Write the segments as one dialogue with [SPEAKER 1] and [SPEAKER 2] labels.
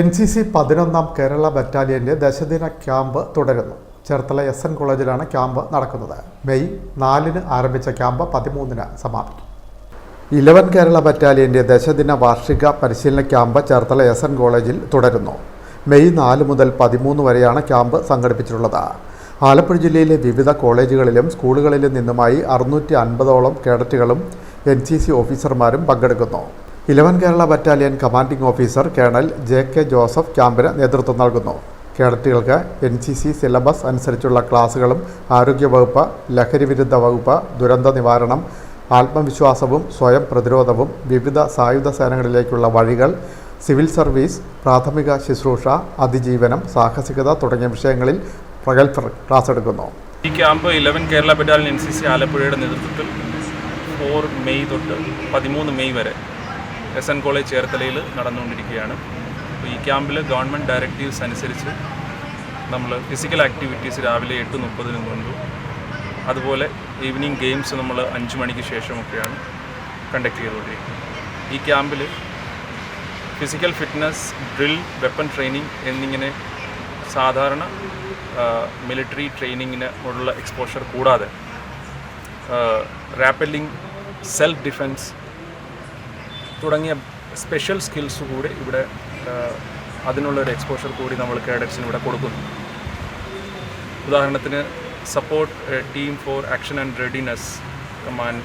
[SPEAKER 1] N C C പതിനൊന്നാം കേരള ബറ്റാലിയന്റെ ദശദിന camp തുടരുന്നു. ചേർത്തല എസ് എൻ കോളേജിലാണ് ക്യാമ്പ് നടക്കുന്നത്. മെയ് നാലിന് ആരംഭിച്ച ക്യാമ്പ് പതിമൂന്നിന് സമാപിക്കും. ഇലവൻ കേരള ബറ്റാലിയന്റെ ദശദിന വാർഷിക പരിശീലന ക്യാമ്പ് ചേർത്തല എസ് എൻ കോളേജിൽ തുടരുന്നു. മെയ് നാല് മുതൽ പതിമൂന്ന് വരെയാണ് ക്യാമ്പ് സംഘടിപ്പിച്ചിട്ടുള്ളത്. ആലപ്പുഴ ജില്ലയിലെ വിവിധ കോളേജുകളിലും സ്കൂളുകളിലും നിന്നുമായി അറുന്നൂറ്റി അൻപതോളം കേഡറ്റുകളും എൻ സി സി ഓഫീസർമാരും പങ്കെടുക്കുന്നു. Eleven Kerala battalion commanding officer colonel J K Joseph ക്യാമ്പിന് നേതൃത്വം നൽകുന്നു. കേഡറ്റുകൾക്ക് എൻ സി സി സിലബസ് അനുസരിച്ചുള്ള ക്ലാസുകളും ആരോഗ്യവകുപ്പ് ലഹരിവിരുദ്ധ വകുപ്പ് ദുരന്ത നിവാരണം ആത്മവിശ്വാസവും സ്വയം പ്രതിരോധവും വിവിധ സായുധ സേനകളിലേക്കുള്ള വഴികൾ സിവിൽ സർവീസ് പ്രാഥമിക ശുശ്രൂഷ അതിജീവനം സാഹസികത തുടങ്ങിയ വിഷയങ്ങളിൽ പ്രഗത്ഭർ ക്ലാസ് എടുക്കുന്നു.
[SPEAKER 2] ഈ camp eleven Kerala battalion N C C ആലപ്പുഴയുടെ നേതൃത്വത്തിൽ ഫോർ മെയ് തൊട്ട് പതിമൂന്ന് മെയ് വരെ എസ് എൻ കോളേജ് ചേർത്തലയിൽ നടന്നുകൊണ്ടിരിക്കുകയാണ്. അപ്പോൾ ഈ ക്യാമ്പിൽ ഗവൺമെന്റ് ഡയറക്റ്റീവ്സ് അനുസരിച്ച് നമ്മൾ ഫിസിക്കൽ ആക്ടിവിറ്റീസ് രാവിലെ എട്ട് മുപ്പതിന് കൊണ്ടു അതുപോലെ ഈവനിങ് ഗെയിംസ് നമ്മൾ അഞ്ച് മണിക്ക് ശേഷമൊക്കെയാണ് കണ്ടക്ട് ചെയ്തുകൊണ്ടിരിക്കുന്നത്. ഈ ക്യാമ്പിൽ physical fitness drill weapon training എന്നിങ്ങനെ സാധാരണ മിലിറ്ററി ട്രെയിനിങ്ങിന് ഉള്ള എക്സ്പോഷർ കൂടാതെ റാപ്പലിംഗ് സെൽഫ് ഡിഫെൻസ് തുടങ്ങിയ സ്പെഷ്യൽ സ്കിൽസ് കൂടി ഇവിടെ അതിനുള്ള അതിനുള്ളൊരു എക്സ്പോഷർ കൂടി നമ്മൾ കേഡറ്റ്സിന് ഇവിടെ കൊടുക്കുന്നു. ഉദാഹരണത്തിന് support team for action and readiness command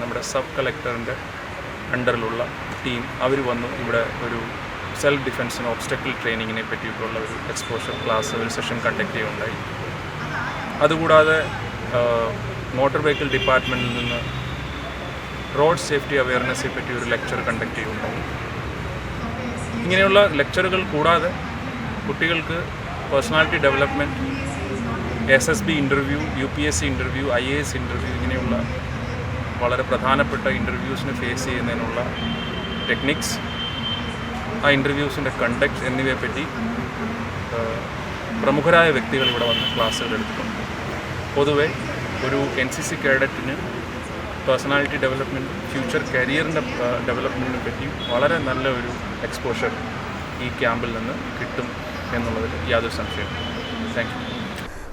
[SPEAKER 2] നമ്മുടെ സബ് കളക്ടറിന്റെ അണ്ടറിലുള്ള ടീം അവർ വന്നു ഇവിടെ ഒരു സെൽഫ് ഡിഫെൻസിന് ഓബ്സ്റ്റക്കിൾ ട്രെയിനിങ്ങിനെ പറ്റിയിട്ടുള്ള ഒരു എക്സ്പോഷർ ക്ലാസ് ഒരു സെഷൻ കണ്ടക്ട് ചെയ്യുകയുണ്ടായി. അതുകൂടാതെ മോട്ടോർ വെഹിക്കിൾ ഡിപ്പാർട്ട്മെന്റിൽ നിന്ന് റോഡ് സേഫ്റ്റി അവയർനെസ്സിനെ പറ്റി ഒരു ലെക്ചർ കണ്ടക്ട് ചെയ്യുന്നുണ്ടാവും ഇങ്ങനെയുള്ള ലെക്ചറുകൾ കൂടാതെ കുട്ടികൾക്ക് personality development S S B interview U P S C interview I A S interview ഇങ്ങനെയുള്ള വളരെ പ്രധാനപ്പെട്ട ഇന്റർവ്യൂസിന് ഫേസ് ചെയ്യുന്നതിനുള്ള ടെക്നിക്സ് ആ ഇന്റർവ്യൂസിന്റെ കണ്ടക്ട് എന്നിവയെപ്പറ്റി പറ്റി പ്രമുഖരായ വ്യക്തികൾ ഇവിടെ വന്ന് ക്ലാസ്സുകൾ എടുത്തിട്ടുണ്ട്. പൊതുവെ ഒരു എൻ സി സി കേഡറ്റിന് പേഴ്സണാലിറ്റി ഡെവലപ്മെന്റ് ഫ്യൂച്ചർ കരിയറിന്റെ ഡെവലപ്മെന്റിനെ പറ്റിയും വളരെ നല്ല ഒരു എക്സ്പോഷർ ഈ ക്യാമ്പിൽ നിന്ന് കിട്ടും എന്നുള്ളതിൽ യാതൊരു സംശയം താങ്ക് യു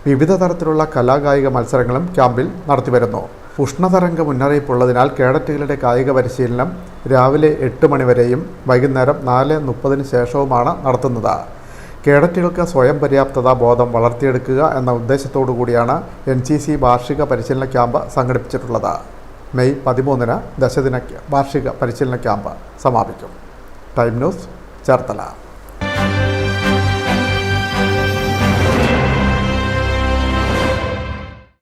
[SPEAKER 1] വിവിധ തരത്തിലുള്ള കലാകായിക മത്സരങ്ങളും ക്യാമ്പിൽ നടത്തിവരുന്നു. ഉഷ്ണതരംഗ മുന്നറിയിപ്പുള്ളതിനാൽ കേഡറ്റുകളുടെ കായിക പരിശീലനം രാവിലെ എട്ട് മണിവരെയും വൈകുന്നേരം നാല് മുപ്പതിന് ശേഷവുമാണ് നടത്തുന്നത്. കേഡറ്റുകൾക്ക് സ്വയം പര്യാപ്തത ബോധം വളർത്തിയെടുക്കുക എന്ന ഉദ്ദേശത്തോടു കൂടിയാണ് എൻ സി സി വാർഷിക പരിശീലന ക്യാമ്പ് സംഘടിപ്പിച്ചിട്ടുള്ളത്. മെയ് പതിമൂന്നിന് ദശദിന വാർഷിക പരിശീലന ക്യാമ്പ് സമാപിക്കും. Time news Cherthala.